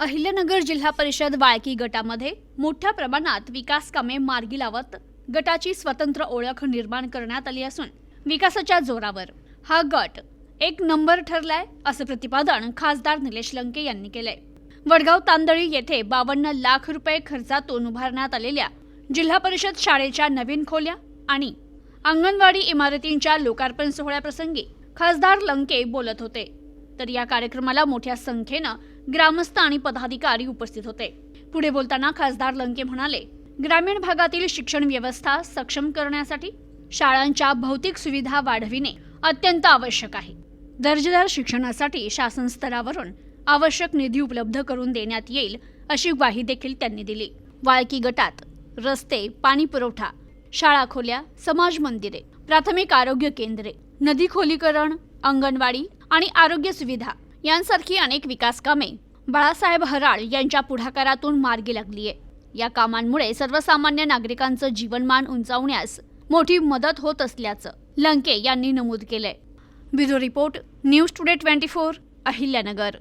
अहिल्यानगर जिल्हा परिषद वाळकी गटामध्ये मोठ्या प्रमाणात विकास कामे मार्गी लावत गटाची स्वतंत्र ओळख निर्माण करण्यात आली असून विकासाच्या जोरावर हा गट एक नंबर ठरलाय असं प्रतिपादन खासदार निलेश लंके यांनी केलंय. वडगाव तांदळी येथे बावन्न लाख रुपये खर्चातून उभारण्यात आलेल्या जिल्हा परिषद शाळेच्या नवीन खोल्या आणि अंगणवाडी इमारतींच्या लोकार्पण सोहळ्याप्रसंगी खासदार लंके बोलत होते. तर या कार्यक्रमाला मोठ्या संख्येनं ग्रामस्थ आणि पदाधिकारी उपस्थित होते. पुढे बोलताना खासदार लंके म्हणाले ग्रामीण भागातील शिक्षण व्यवस्था सक्षम करण्यासाठी शाळांच्या भौतिक सुविधा वाढविणे अत्यंत आवश्यक आहे. दर्जेदार शिक्षणासाठी शासन स्तरावरून आवश्यक निधी उपलब्ध करून देण्यात येईल अशी ग्वाही देखील त्यांनी दिली. वाळकी गटात रस्ते पाणी पुरवठा शाळा खोल्या समाज मंदिरे प्राथमिक आरोग्य केंद्रे नदी खोलीकरण अंगणवाडी आणि आरोग्य सुविधा यांसारखी अनेक विकास कामे बाळासाहेब हराळ यांच्या पुढाकारातून मार्गी लागली आहे या कामांमुळे सर्वसामान्य नागरिकांचं जीवनमान उंचावण्यास मोठी मदत होत असल्याचं लंके यांनी नमूद केलंय. Bureau report news today twenty four Ahilyanagar.